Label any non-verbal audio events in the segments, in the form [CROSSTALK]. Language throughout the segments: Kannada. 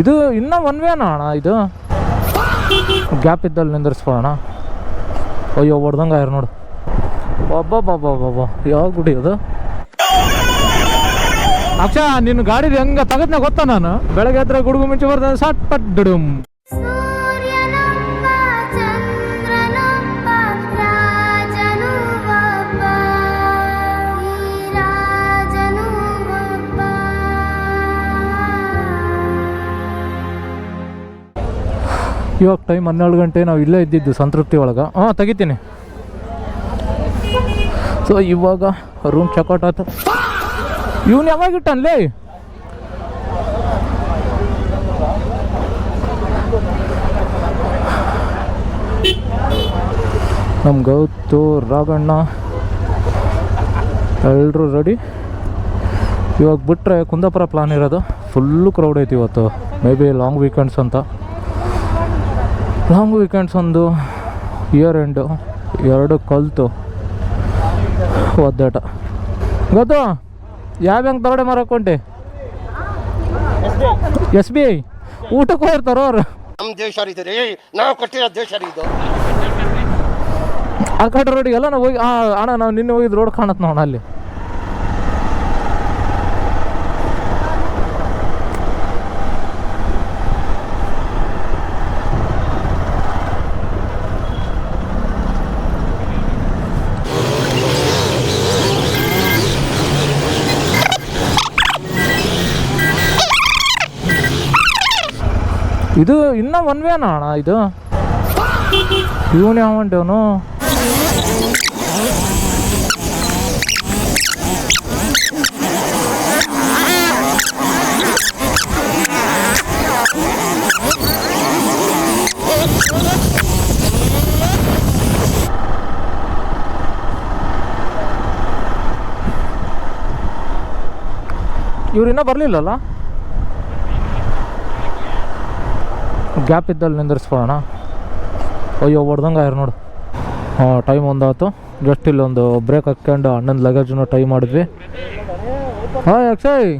ಇದು ಇನ್ನೂ ಒನ್ ವೇನ ಅಣ್ಣ ಇದು. ಗ್ಯಾಪ್ ಇದ್ದಲ್ಲಿ ನಿಂದಿರ್ಸ್ಕೊಳ್ಳೋಣ ಅಯ್ಯೋ, ಹೊಡ್ದಂಗೆ ಯಾರು ನೋಡು. ಒಬ್ಬಬ್ಬಬ್ಬಬ್ಬ ಯಾವ ಗುಡಿ ಅದು? ಅಕ್ಷ ನಿನ್ನ ಗಾಡಿ ಹೆಂಗ ತಗದ್ನ ಗೊತ್ತಾ ನಾನು? ಬೆಳಗ್ಗೆ ಹತ್ರ ಗುಡುಗು ಮುಂಚೆ ಬರ್ತಾನೆ ಸಟ್ ಪಟ್ ಇವಾಗ ಟೈಮ್ ಹನ್ನೆರಡು ಗಂಟೆ ನಾವು ಇಲ್ಲೇ ಇದ್ದಿದ್ದು ಸಂತೃಪ್ತಿ ಒಳಗೆ. ಹಾಂ, ತೆಗಿತೀನಿ. ಸೊ ಇವಾಗ ರೂಮ್ ಚೆಕ್ಔಟ್ ಆಯ್ತು. ಇವನು ಯಾವಾಗ ಇಟ್ಟನ್ಲೇ ನಮ್ಮ ಗೌತು, ರಾಘಣ್ಣ ಎಲ್ಲರೂ ರೆಡಿ ಇವಾಗ ಬಿಟ್ಟರೆ ಕುಂದಾಪುರ ಪ್ಲಾನ್ ಇರೋದು. ಫುಲ್ಲು ಕ್ರೌಡ್ ಐತಿ ಇವತ್ತು. ಮೇ ಬಿ ಲಾಂಗ್ ವೀಕೆಂಡ್ಸ್ ಅಂತ. ಲಾಂಗ್ ವೀಕೆಂಡ್ಸ್ ಒಂದು ಇಯರ್ ಎಂಡು ಎರಡು ಕಲ್ತು. ಒದ್ದಾಟ. ಗೊತ್ತು ಯಾವ ಬ್ಯಾಂಕ್ ತಗಡೆ ಮಾರಕೊಂಡೆ ಎಸ್ ಬಿ ಐ. ಊಟಕ್ಕೆ ಹೋಗಿರ್ತಾರೋ ಅವ್ರು? ನಮ್ಮ ದೇಶ ರೀ ನಾವು ಕಟ್ಟಿರೋ ದೇಶ ಇದು. ಆ ಕಡೆ ರೋಡಿಗೆಲ್ಲ ನಾವು ಹೋಗಿ ಅಣ್ಣ ನಾವು ನಿನ್ನೆ ಹೋಗಿದ್ದು ರೋಡ್ ಕಾಣತ್ ನೋಡ ಅಲ್ಲಿ. ಇದು ಇನ್ನ ಒನ್ ವೇನ ಅಣ್ಣ ಇದು. ಇವನು ಅವನು. ಇವ್ರು ಇನ್ನೂ ಬರಲಿಲ್ಲಲ್ಲ? ಗ್ಯಾಪ್ ಇದ್ದಲ್ಲಿ ನಿಂದಿರ್ಸ್ಕೊಳ್ಳೋಣ. ಅಯ್ಯೋ, ಹೊಡ್ದಂಗೆ ಆಯ್ರು ನೋಡು. ಹಾಂ ಟೈಮ್ ಒಂದಾಯ್ತು. ಜಸ್ಟ್ ಇಲ್ಲೊಂದು ಬ್ರೇಕ್ ಹಾಕ್ಕೊಂಡು ಅಣ್ಣನ ಲಗೇಜನ್ನು ಟೈ ಮಾಡಿದ್ವಿ. ಹಾಂ ಅಕ್ಷಯ್!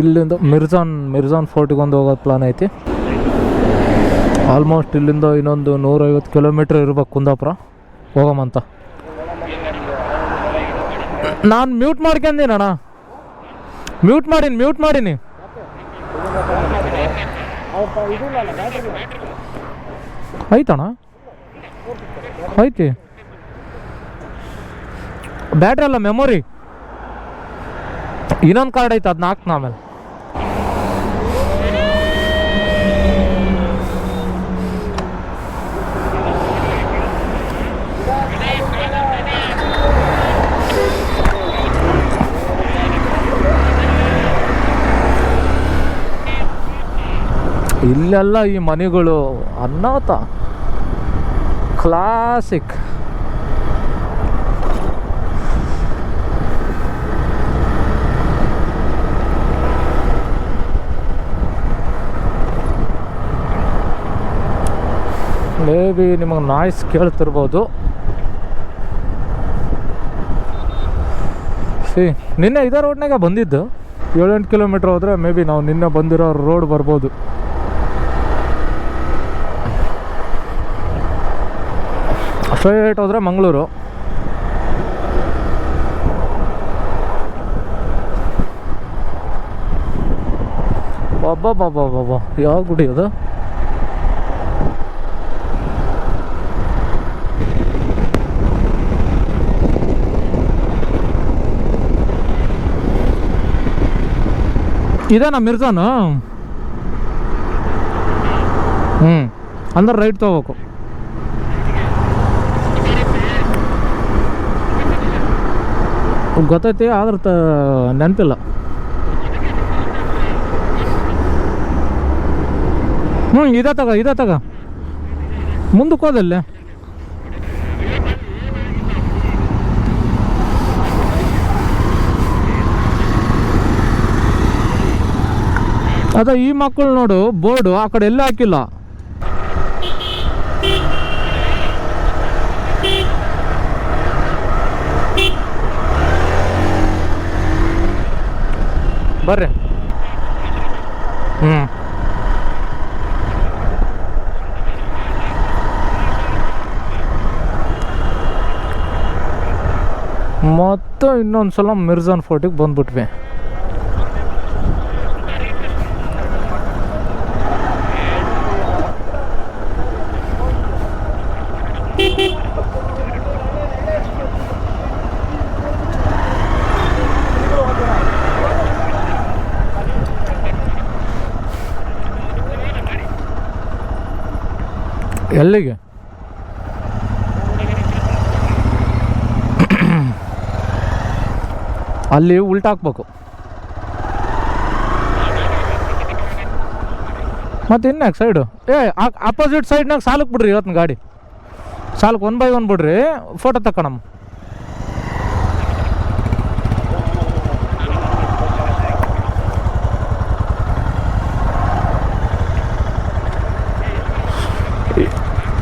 ಇಲ್ಲಿಂದ ಮಿರ್ಜಾನ್ ಮಿರ್ಜಾನ್ ಫೋರ್ಟಿಗೆ ಒಂದು ಹೋಗೋದು ಪ್ಲಾನ್ ಐತಿ. ಆಲ್ಮೋಸ್ಟ್ ಇಲ್ಲಿಂದ ಇನ್ನೊಂದು ನೂರೈವತ್ತು ಕಿಲೋಮೀಟ್ರ್ ಇರ್ಬೇಕು ಕುಂದಾಪುರ. ಹೋಗಮಂತ ನಾನು ಮ್ಯೂಟ್ ಮಾಡ್ಕೊಂಡೀನಣ್ಣ. ಮ್ಯೂಟ್ ಮಾಡೀನಿ ಮ್ಯೂಟ್ ಮಾಡೀನಿ. ಐತಣ್ಣ ಐತಿ ಬ್ಯಾಟ್ರಿ ಅಲ್ಲ ಮೆಮೊರಿ ಇನ್ನೊಂದು ಕಾರ್ಡ್ ಐತೆ ಅದನ್ನ ಹಾಕ್ನ ಆಮೇಲೆ. ಇಲ್ಲೆಲ್ಲ ಈ ಮನೆಗಳು ಅನ್ನಾತ ಕ್ಲಾಸಿಕ್ ಮೇ ಬಿ ನಿಮಗೆ ನಾಯ್ಸ್ ಕೇಳ್ತಿರ್ಬೋದು. ಸಿ ನಿನ್ನೆ ಇದೇ ರೋಡ್ನಾಗ ಬಂದಿದ್ದು. ಏಳೆಂಟು ಕಿಲೋಮೀಟ್ರ್ ಹೋದರೆ ಮೇ ಬಿ ನಾವು ನಿನ್ನೆ ಬಂದಿರೋ ರೋಡ್ ಬರ್ಬೋದು. ಸ್ಟ್ರೈಟ್ ಹೋದರೆ ಮಂಗಳೂರು. ಬಾಬಾ ಯಾವ ಗುಡಿ ಅದು ಇದೇನಾ ಮಿರ್ಜಾನು? ಹ್ಞೂ ಅಂದ್ರೆ ರೈಟ್ ತೊಗೋಬೇಕು. ಗೊತ್ತೈತಿ, ಆದ್ರೆ ತ ನೆನಪಿಲ್ಲ. ಹ್ಞೂ, ಇದೇ ತಗ ಇದೇ ತಗ. ಮುಂದಕ್ಕೆ ಹೋದಲ್ಲೇ ಅದ, ಈ ಮಕ್ಕಳು ನೋಡು, ಬೋರ್ಡು ಆ ಕಡೆ ಎಲ್ಲ ಹಾಕಿಲ್ಲ. बर. रहे मत इन सल मिर्जान फोर्टिक बंद ಎಲ್ಲಿಗೆ? ಅಲ್ಲಿ ಉಲ್ಟಾ ಹಾಕ್ಬೇಕು. ಮತ್ತೆ ಇನ್ಯಾಕೆ ಸೈಡು ಏ ಅಪೋಸಿಟ್ ಸೈಡ್ನಾಗ ಸಾಲಕ್ಕೆ ಬಿಡ್ರಿ ಇವತ್ತಿನ ಗಾಡಿ. ಸಾಲಕ್ಕೆ ಒನ್ ಬೈ ಒನ್ ಬಿಡ್ರಿ ಫೋಟೋ ತಗೊಳಮ್ಮ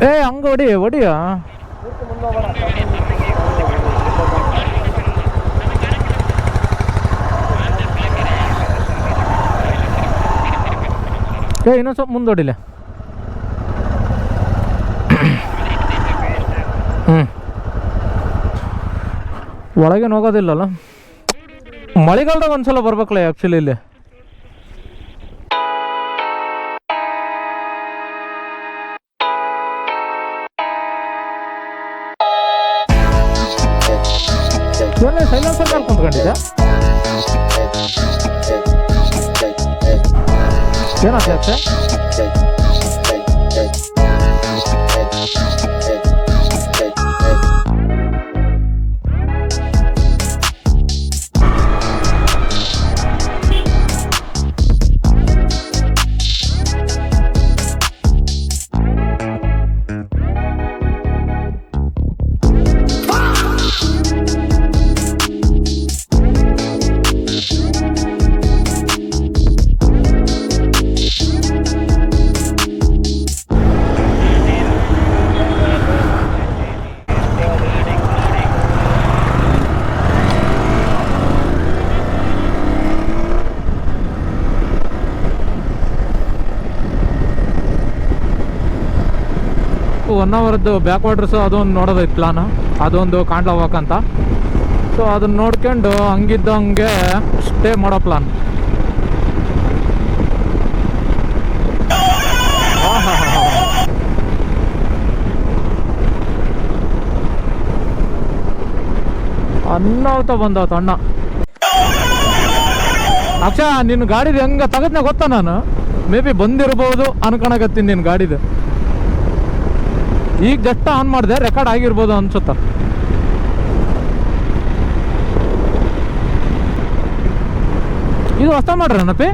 ಏ, ಹಂಗ ಹೊಡಿ ಹೊಡಿಯ ಏ, ಇನ್ನೊಂದು ಸ್ವಲ್ಪ ಮುಂದೆ ಹೊಡಿಲೆ. ಹ್ಞೂ ಒಳಗೇನು ಹೋಗೋದಿಲ್ಲಲ್ಲ. ಮಳೆಗಾಲದಾಗ ಒಂದ್ಸಲ ಬರ್ಬೇಕಲ್ಲ ಆ್ಯಕ್ಚುಲಿ ಇಲ್ಲಿ. Sen nasıl? ಒನ್ ಅವರ್ದು ಬ್ಯಾಕ್ ವಾಟರ್ಸು ಅದೊಂದು ನೋಡೋದೈತೆ ಪ್ಲಾನ್ ಅದೊಂದು ಕಾಂಡ್ಲ ವಾಕ್ ಅಂತ. ಸೊ ಅದನ್ನ ನೋಡ್ಕೊಂಡು ಹಂಗಿದ್ದಂಗೆ ಸ್ಟೇ ಮಾಡೋ ಪ್ಲಾನ್ ಅನ್ನಾವತ ಬಂದವತ್ತು ಅಣ್ಣ. ಅಕ್ಷ ನಿನ್ನ ಗಾಡಿದು ಹೆಂಗ ತಗದ್ನ ಗೊತ್ತಾ ನಾನು? ಮೇ ಬಿ ಬಂದಿರ್ಬೋದು ಅನ್ಕೊಳಕತ್ತೀನಿ ನಿನ್ನ ಗಾಡಿದು. ಈಗ ಜಸ್ಟ್ ಆನ್ ಮಾಡಿದೆ ರೆಕಾರ್ಡ್ ಆಗಿರ್ಬೋದು ಅನ್ಸುತ್ತ. ಇದು ಹೊಸ ಮಾಡ್ರನಪ್ಪಿ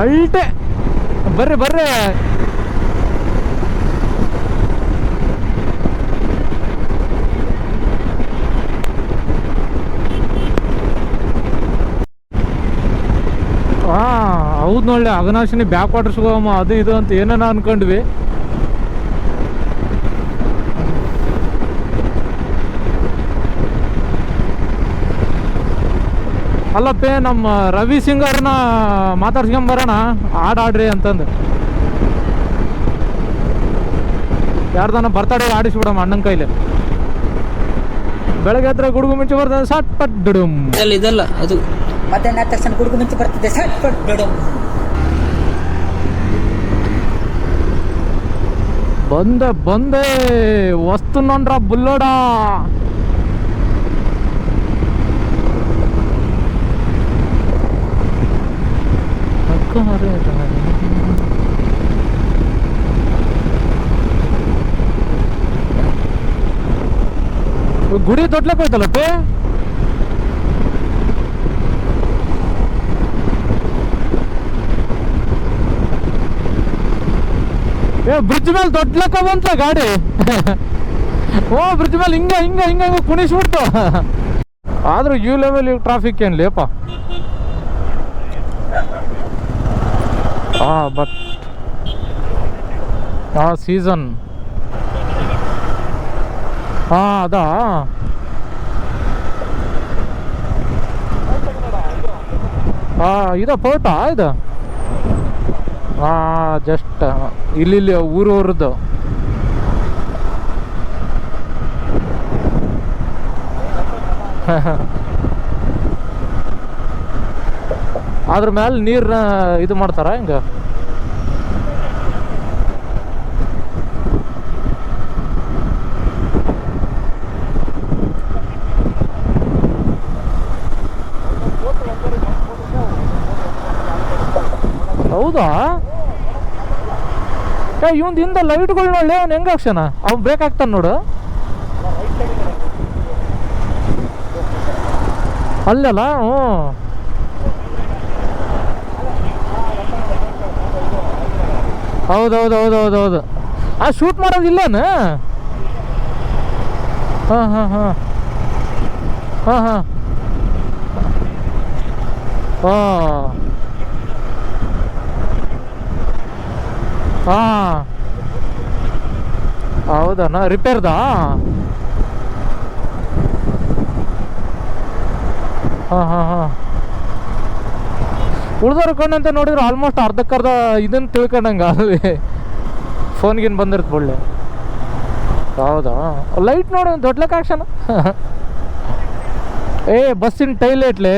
ಅಲ್ಟೆ. ಬರ್ರಿ ಬರ್ರಿ ಹಾ ಹೌದು ನೋಡಲಿ ಅಘನಾಶಿನಿ ಬ್ಯಾಕ್ ವಾಟರ್ಸ್ ಹೋಗಮ್ಮ, ಅದು ಇದು ಅಂತ ಏನೇನೋ ಅನ್ಕೊಂಡ್ವಿ. ಅಲ್ಲಪ್ಪೇ, ನಮ್ಮ ರವಿ ಸಿಂಗರ್ನ ಮಾತಾಡ್ಸ್ಕೊಂಬರೋಣ ಹಾಡು ಆಡಾಡ್ರಿ ಅಂತಂದು. ಯಾರ್ದಾನ ಬರ್ತಡೇ ಆಡಿಸ್ಬಿಡಮ್ಮ ಅಣ್ಣನ ಕೈಲಿ. ಬೆಳಗ್ಗೆ ಹತ್ರ ಗುಡುಗು ಮುಂಚೆ ಬರ್ತಾನೆ ಸಟ್ ಪಟ್ ಇದಲ್ಲ ಇದಲ್ಲ, ಅದು. ಮಧ್ಯಾಹ್ನ ಆದ ತಕ್ಷಣ ಗುಡುಗು ಮುಂಚೆ ಬರ್ತಿದ್ದೆ ಸಟ್ ಪಟ್ ಡೊಡಮ್. ಬಂದೆ ಬಂದೆ ವಸ್ತುನೊಂಡ್ರ ಬುಲ್ಲೋಡ ಗುಡಿ ಏ ಬ್ರಿಡ್ಜ್ ಮೇಲೆ ದೊಡ್ಡಲಕ್ಕ ಬಂತ ಗಾಡಿ. ಓ ಬ್ರಿಡ್ಜ್ ಮೇಲೆ ಹಿಂಗ ಹಿಂಗ ಹಿಂಗ ಹಿಂಗ ಕುಣಿಸ್ಬಿಡ್ತು ಆದ್ರೂ ಯು ಲೆವೆಲ್ ಟ್ರಾಫಿಕ್ ಏನ್ ಲೇಪ ಹಾ ಬಟ್ ಆ ಸೀಸನ್ ಹಾ ಅದಾ? ಹಾ ಇದು ಪೋಟ ಇದು? ಹಾ ಜಸ್ಟ್ ಇಲ್ಲಿ ಊರವ್ರದ್ದು. [LAUGHS] ಅದ್ರ ಮೇಲೆ ನೀರನ್ನ ಇದು ಮಾಡ್ತಾರ ಹಿಂಗ? ಹೌದಾ? ಏ ಇವಂದ ಹಿಂದೆ ಲೈಟ್ಗಳು ನೋಡ್ಲಿ ಅವ್ನು ಹೆಂಗೆ ಹಾಕ್ಸನ ಅವ್ನು ಬ್ರೇಕ್ ಹಾಕ್ತಾನೆ ನೋಡು. ಅಲ್ಲಲ್ಲ? ಹ್ಞೂ. ಹೌದೌದು ಹೌದು ಹೌದು ಹೌದು ಆ ಶೂಟ್ ಮಾಡೋದಿಲ್ಲನ ಹಾಂ ಹಾಂ ಹಾಂ. ಹಾಂ ಹಾಂ. ಹಾಂ. ಹಾಂ. ಹೌದಣ್ಣ ರಿಪೇರ್ದಾ? ಹಾಂ ಹಾಂ ಹಾಂ. ಉಳ್ದವ್ರ ಕಣ್ಣಂತ ನೋಡಿದ್ರೆ ಆಲ್ಮೋಸ್ಟ್ ಅರ್ಧಕ್ಕರ್ಧ ಇದನ್ನು ತಿಳ್ಕೊಂಡಂಗೆ ಅಲ್ಲಿ ಫೋನ್ಗಿನ್ ಬಂದಿರುತ್ತೆ ಒಳ್ಳೆ ಹೌದಾ? ಲೈಟ್ ನೋಡು, ದೊಡ್ಡ ಆಕ್ಷನ್ [LAUGHS] ಏ, ಬಸ್ಸಿನ ಟೈಲೇಟ್ಲೆ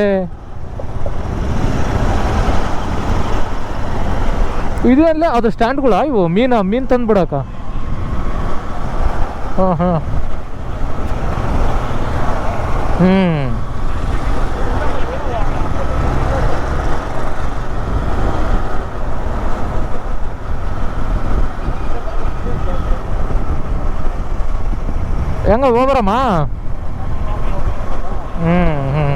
ಇದು ಅಲ್ಲ ಅದು ಸ್ಟ್ಯಾಂಡ್ಗಳ ಇವು? ಮೀನ, ಮೀನು ತಂದ್ಬಿಡಕ? ಹಾಂ ಹಾಂ. ಹ್ಞೂ ಹೆಂಗ ಹೋಗ್ಬರಮ್ಮ? ಹ್ಞೂ ಹ್ಞೂ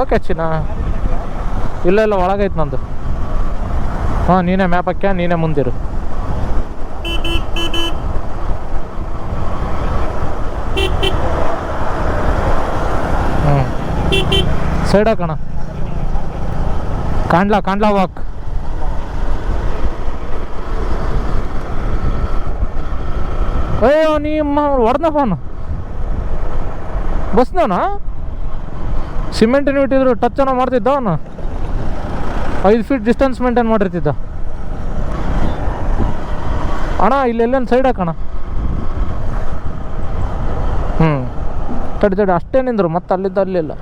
ಓಕೆ ಚಿನ್ನ ಇಲ್ಲ ಇಲ್ಲ ಒಳಗೈತೆ ನಂದು. ಹಾಂ, ನೀನೇ ಮ್ಯಾಪ್ ಹಾಕ್ಯ, ನೀನೇ ಮುಂದಿರು. ಹ್ಞೂ ಸೈಡ್ ಹಾಕೋಣ ಕಾಂಡ್ಲಾ ಕಾಂಡ್ಲಾ ವಾಕ್ ಅಯ್ಯೋ, ನಿಮ್ಮ ಹೊಡೆದ ಫೋನ್ ಬಸ್ನವನ ಸಿಮೆಂಟಿನ ಇಟ್ಟಿದ್ರು ಟಚ್ ಏನೋ ಮಾಡ್ತಿದ್ದ ಅವನು? ಐದು ಫೀಟ್ ಡಿಸ್ಟೆನ್ಸ್ ಮೇಂಟೈನ್ ಮಾಡಿರ್ತಿದ್ದ. ಅಣ್ಣ ಇಲ್ಲೆಲ್ಲೇನು ಸೈಡ್ ಹಾಕಣ ಹ್ಞೂ ತಡಿ ತಡಿ, ಅಷ್ಟೇ ನಿಂದರು, ಮತ್ತೆ ಅಲ್ಲಿದ್ದ ಅಲ್ಲಿಲ್ಲ.